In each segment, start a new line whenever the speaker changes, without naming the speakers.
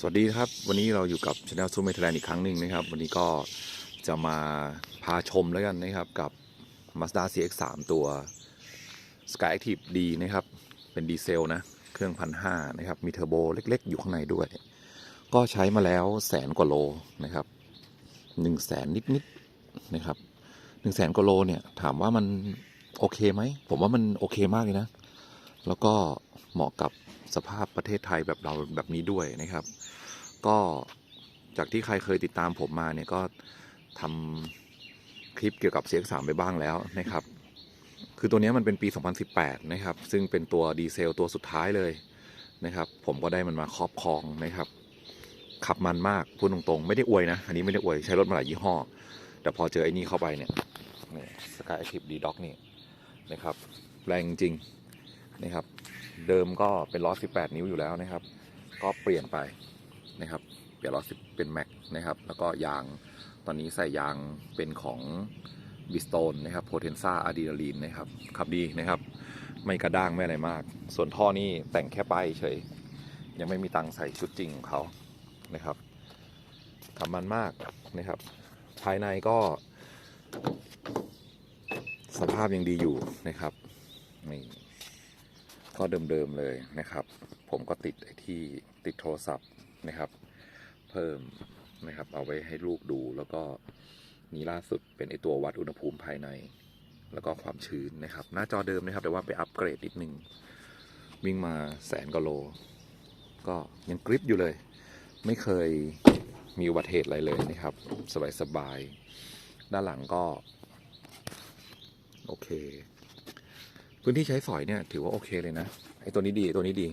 สวัสดีครับ วันนี้เราอยู่กับช anel ซูเมทแลนด์อีกครั้งหนึ่งนะครับ วันนี้ก็จะมาพาชมแล้วกันนะครับกับ Mazda CX-3 ตัว Sky Active D นะครับ เป็นดีเซลนะ เครื่องพันห้านะครับ มีเทอร์โบเล็กๆ อยู่ข้างในด้วย ก็ใช้มาแล้วแสนกว่าโลนะครับหนึ่งแสนนิดๆนะครับหนึ่งแสนกว่าโลเนี่ย ถามว่ามันโอเคไหม ผมว่ามันโอเคมากเลยนะ แล้วก็เหมาะกับสภาพประเทศไทยแบบเราแบบนี้ด้วยนะครับ ก็จากที่ใครเคยติดตามผมมาเนี่ยก็ทำคลิปเกี่ยวกับ CX3 ไปบ้างแล้วนะครับ คือตัวนี้มันเป็นปี 2018 นะครับ ซึ่งเป็นตัวดีเซลตัวสุดท้ายเลยนะครับ ผมก็ได้มันมาครอบครองนะครับ ขับมันมากพูดตรงๆ ไม่ได้อวยนะ อันนี้ไม่ได้อวยใช้รถมาหลายยี่ห้อ แต่พอเจอไอ้นี่เข้าไปเนี่ยสกายแอคทีฟดีด็อกนี่นะครับ แรงจริง นะครับ เดิมก็เป็นล้อ 18 นิ้วอยู่แล้วนะครับ ก็เปลี่ยนไปนะครับ เปลี่ยนล้อ10เป็นแม็กนะครับ แล้วก็ยางตอนนี้ใส่ยางเป็นของบิสโตนนะครับโพเทนซ่าอะดรีนาลีนนะครับขับดีนะครับ ไม่กระด้างไม่อะไรมาก ส่วนท่อนี่แต่งแค่ป้ายเฉย ยังไม่มีตังใส่ชุดจริงของเขานะครับขับมันมากนะครับ ภายในก็ สภาพยังดีอยู่นะครับนี่ ก็เดิมๆเลยนะครับ ผมก็ติดไอ้ที่ติดโทรศัพท์นะครับ เพิ่มนะครับ เอาไว้ให้ลูกดูแล้วก็นี่ล่าสุดเป็นไอตัววัดอุณหภูมิภายใน แล้วก็ความชื้นนะครับ หน้าจอเดิมนะครับ แต่ว่าไปอัปเกรดนิดนึง วิ่งมาแสนกว่าโล ก็ยังกริปอยู่เลย ไม่เคยมีอุบัติเหตุอะไรเลยนะครับ สบายๆด้านหลังก็ โอเค พื้นที่ใช้สอยเนี่ยถือว่าโอเคเลยนะไอ้ตัวนี้ดีตัวนี้ดี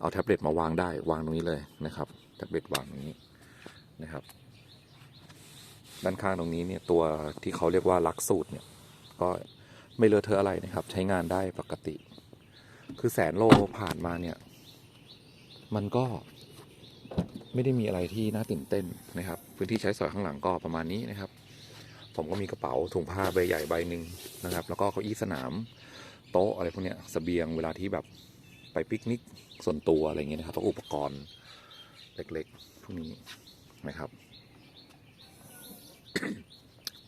เอาแท็บเล็ตมาวางได้วางตรงนี้เลยนะครับแท็บเล็ตวางตรงนี้นะครับ ด้านข้างตรงนี้เนี่ยตัวที่เขาเรียกว่าลักสูตรเนี่ย ก็ไม่เลอะเทอะอะไรนะครับ ใช้งานได้ปกติ คือแสนโลผ่านมาเนี่ย มันก็ไม่ได้มีอะไรที่น่าตื่นเต้นนะครับ พื้นที่ใช้สอยข้างหลังก็ประมาณนี้นะครับ ผมก็มีกระเป๋าถุงผ้าใบใหญ่ใบหนึ่งนะครับ แล้วก็เก้าอี้สนาม โต๊ะอะไรพวกเนี้ยเสบียงเวลาที่แบบไปปิกนิกส่วนตัวอะไรเงี้ยนะครับพวกอุปกรณ์เล็กๆพวกนี้นะครับ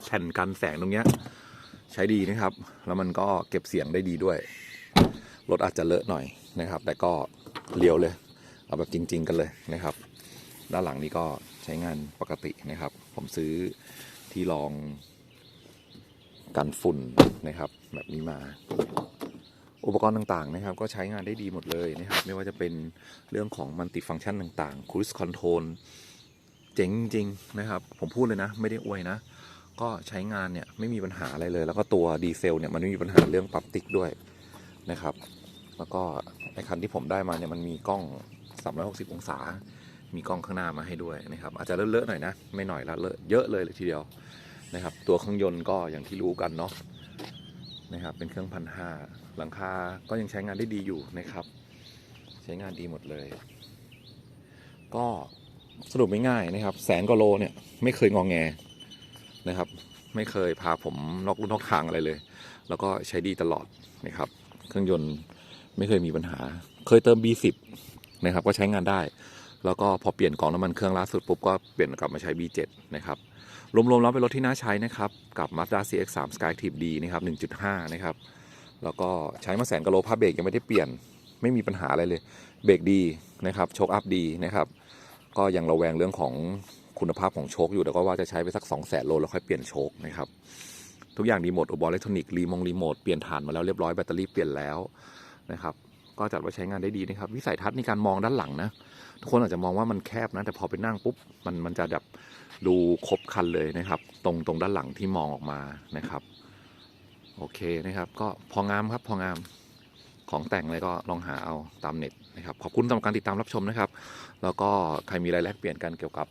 แผ่นกันแสงตรงเนี้ย ใช้ดีนะครับ แล้วมันก็เก็บเสียงได้ดีด้วยรถอาจจะเลอะหน่อยนะครับ แต่ก็เลี้ยวเลย เอาแบบจริง ๆ กันเลยนะครับ ด้านหลังนี้ก็ใช้งานปกตินะครับ ผมซื้อที่รอง กันฝุ่นนะครับแบบนี้มา อุปกรณ์ต่างๆนะครับ ก็ใช้งานได้ดีหมดเลยนะครับ ไม่ว่าจะเป็นเรื่องของมัลติฟังก์ชันต่างๆ Cruise Control เจ๋งจริงนะครับ ผมพูดเลยนะ ไม่ได้อวยนะ ก็ใช้งานเนี่ยไม่มีปัญหาอะไรเลย แล้วก็ตัวดีเซลเนี่ยมันไม่มีปัญหาเรื่องปรับติ๊กด้วยนะครับ แล้วก็ไอคันที่ผมได้มาเนี่ยมันมีกล้อง 360 องศา มีกล้องข้างหน้ามาให้ด้วยนะครับ อาจจะเลอะๆหน่อยนะ ไม่หน่อยละเลอะเยอะเลยเลยทีเดียว นะครับ ตัวเครื่องยนต์ก็อย่างที่รู้กันเนาะนะครับ เป็นเครื่องพันห้าหลังคาก็ยังใช้งานได้ดีอยู่นะครับ ใช้งานดีหมดเลย ก็สรุปไม่ง่ายนะครับ แสนกว่าโลเนี่ยไม่เคยงองแงนะครับ ไม่เคยพาผมนอกลู่นอกทางอะไรเลย แล้วก็ใช้ดีตลอดนะครับ เครื่องยนต์ไม่เคยมีปัญหา เคยเติม B10 นะครับ ก็ใช้งานได้ แล้วก็พอเปลี่ยนกล่องน้ำมันเครื่องล่าสุดปุ๊บก็เปลี่ยนกลับมาใช้ B7 นะครับรวมๆแล้วเป็นรถที่น่าใช้นะครับกับ Mazda CX-3 Skyactiv D นะครับ1.5 นะครับแล้วก็ใช้มาแสนกิโลผ้าเบรกยังไม่ได้เปลี่ยนไม่มีปัญหาอะไรเลยเบรกดีนะครับโชคอัพดีนะครับก็ยังระแวงเรื่องของคุณภาพของโชคอยู่แต่ก็ว่าจะใช้ไปสัก 2 0 0 0 0 0โลแล้วค่อยเปลี่ยนโชคนะครับทุกอย่างดีหมดอุปกรณ์อิเล็กทรอนิกส์รีมงรีโมทเปลี่ยนฐานมาแล้วเรียบร้อยแบตเตอรี่เปลี่ยนแล้วนะครับ ก็จัดว่าใช้งานได้ดีนะครับ วิสัยทัศน์ในการมองด้านหลังนะ ทุกคนอาจจะมองว่ามันแคบนะ แต่พอไปนั่งปุ๊บ มันมันจะแบบดูครบคันเลยนะครับ ตรงตรงด้านหลังที่มองออกมานะครับ โอเคนะครับ ก็พองามครับพองามของแต่งอะไรก็ลองหาเอาตามเน็ตนะครับ ขอบคุณสำหรับการติดตามรับชมนะครับ แล้วก็ใครมีอะไรแลกเปลี่ยนกันเกี่ยวกับ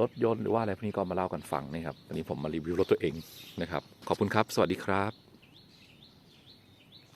รถยนต์หรือว่าอะไรพวกนี้ก็มาเล่ากันฟังนะครับอันนี้ผมมารีวิวรถตัวเองนะครับ ขอบคุณครับ สวัสดีครับ